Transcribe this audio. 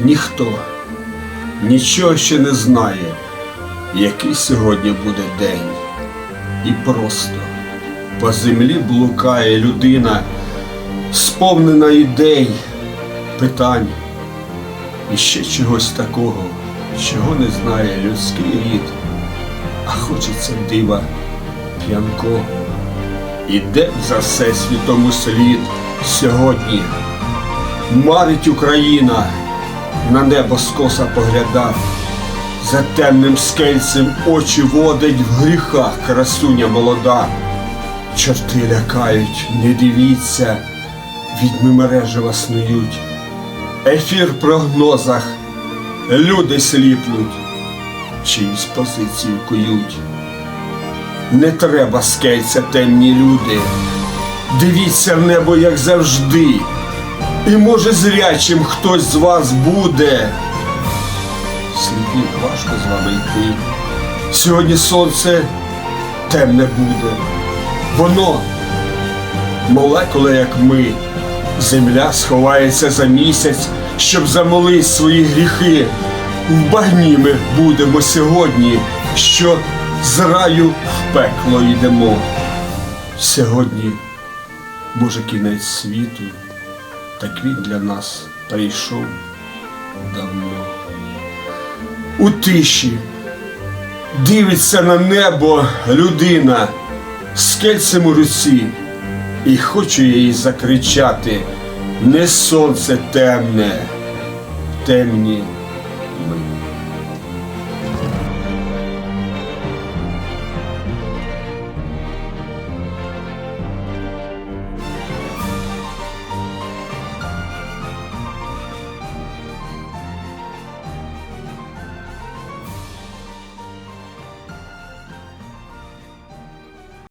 Ніхто нічого ще не знає, який сьогодні буде день. І просто по землі блукає людина, сповнена ідей, питань і ще чогось такого, чого не знає людський рід, а хочеться дива п'янкого. Іде за всесвітом у слід сьогодні. Марить Україна, на небо скоса погляда, за темним скельцем очі водить в гріхах красуня молода. Чорти лякають, не дивіться, відьми мережева снують. Ефір в прогнозах, люди сліпнуть, чиюсь позицію кують. Не треба скельця темні люди. Дивіться в небо, як завжди. І може зрячим хтось з вас буде. Сліпі важко з вами йти. Сьогодні сонце темне буде. Воно, молекули, як ми, земля сховається за місяць, щоб замолить свої гріхи. В багні ми будемо сьогодні, що з раю в пекло йдемо. Сьогодні, може, кінець світу, так він для нас прийшов давно. У тиші дивиться на небо людина з кельцем у руці, і хочу їй закричати не сонце темне, темні ми.